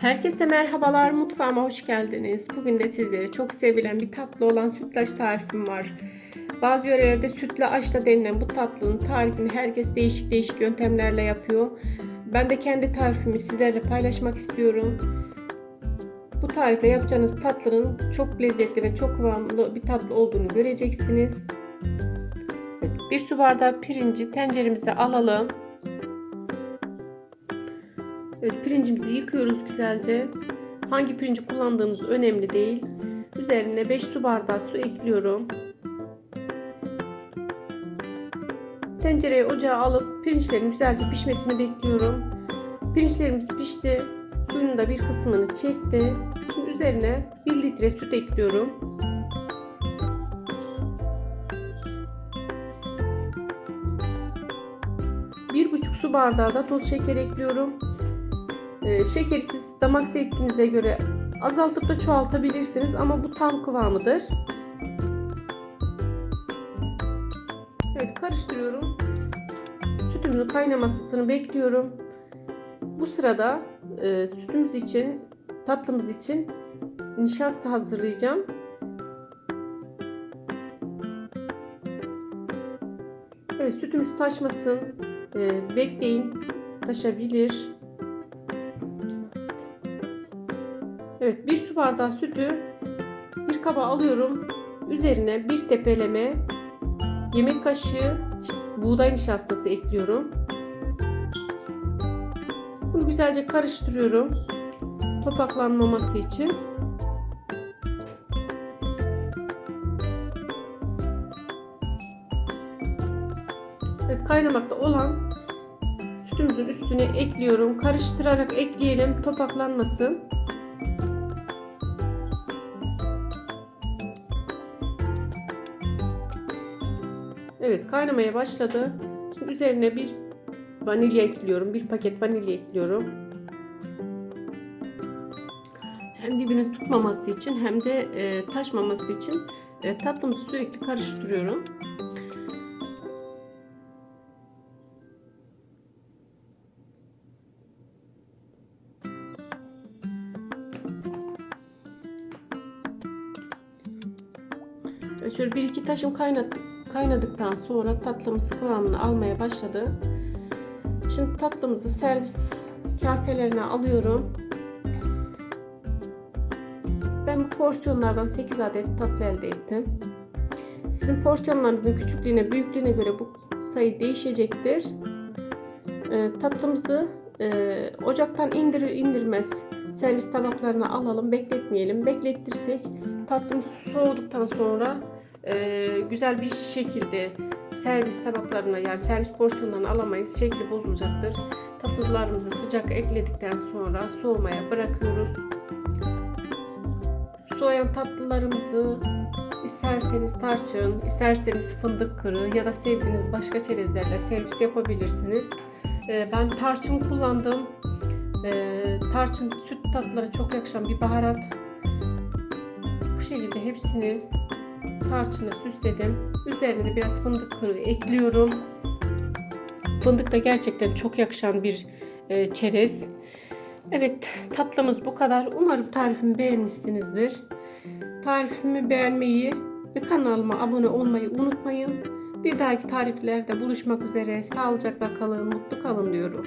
Herkese merhabalar, mutfağıma hoş geldiniz. Bugün de sizlere çok sevilen bir tatlı olan sütlaç tarifim var. Bazı yörelerde sütle aşla denilen bu tatlının tarifini herkes değişik değişik yöntemlerle yapıyor. Ben de kendi tarifimi sizlerle paylaşmak istiyorum. Bu tarifle yapacağınız tatlının çok lezzetli ve çok kıvamlı bir tatlı olduğunu göreceksiniz. Bir su bardağı pirinci tenceremize alalım. Evet pirincimizi yıkıyoruz güzelce. Hangi pirinci kullandığınız önemli değil. Üzerine 5 su bardağı su ekliyorum. Tencereye ocağa alıp pirinçlerin güzelce pişmesini bekliyorum. Pirinçlerimiz pişti. Suyun da bir kısmını çekti. Şimdi üzerine 1 litre süt ekliyorum. Bir buçuk su bardağı da toz şeker ekliyorum. Ee, şekeri siz damak zevkinize göre azaltıp da çoğaltabilirsiniz ama bu tam kıvamıdır. Evet karıştırıyorum. Sütümüzün kaynamasını bekliyorum. Bu sırada e, sütümüz için, tatlımız için nişasta hazırlayacağım. Evet sütümüz taşmasın. E, bekleyin. Taşabilir. Evet bir su bardağı sütü bir kaba alıyorum. Üzerine bir tepeleme yemek kaşığı buğday nişastası ekliyorum. Bunu güzelce karıştırıyorum. Topaklanmaması için. Evet kaynamakta olan sütümüzün üstüne ekliyorum. Karıştırarak ekleyelim topaklanmasın. Evet kaynamaya başladı. Şimdi üzerine bir vanilya ekliyorum. Bir paket vanilya ekliyorum. Hem dibini tutmaması için hem de e, taşmaması için e, tatlımızı sürekli karıştırıyorum. Şöyle bir iki taşım kaynattık kaynadıktan sonra tatlımız kıvamını almaya başladı. Şimdi tatlımızı servis kaselerine alıyorum. Ben bu porsiyonlardan 8 adet tatlı elde ettim. Sizin porsiyonlarınızın küçüklüğüne, büyüklüğüne göre bu sayı değişecektir. E, tatlımızı e, ocaktan indir indirmez servis tabaklarına alalım, bekletmeyelim. Beklettirsek tatlımız soğuduktan sonra e, güzel bir şekilde servis tabaklarına yani servis porsiyonlarına alamayız. Şekli bozulacaktır. Tatlılarımızı sıcak ekledikten sonra soğumaya bırakıyoruz. Soğuyan tatlılarımızı isterseniz tarçın, isterseniz fındık kırığı ya da sevdiğiniz başka çerezlerle servis yapabilirsiniz. E, ben tarçın kullandım. E, tarçın süt tatlılara çok yakışan bir baharat. Bu şekilde hepsini tarçını süsledim. Üzerine biraz fındık kırığı ekliyorum. Fındık da gerçekten çok yakışan bir e, çerez. Evet tatlımız bu kadar. Umarım tarifimi beğenmişsinizdir. Tarifimi beğenmeyi ve kanalıma abone olmayı unutmayın. Bir dahaki tariflerde buluşmak üzere. Sağlıcakla kalın, mutlu kalın diyorum.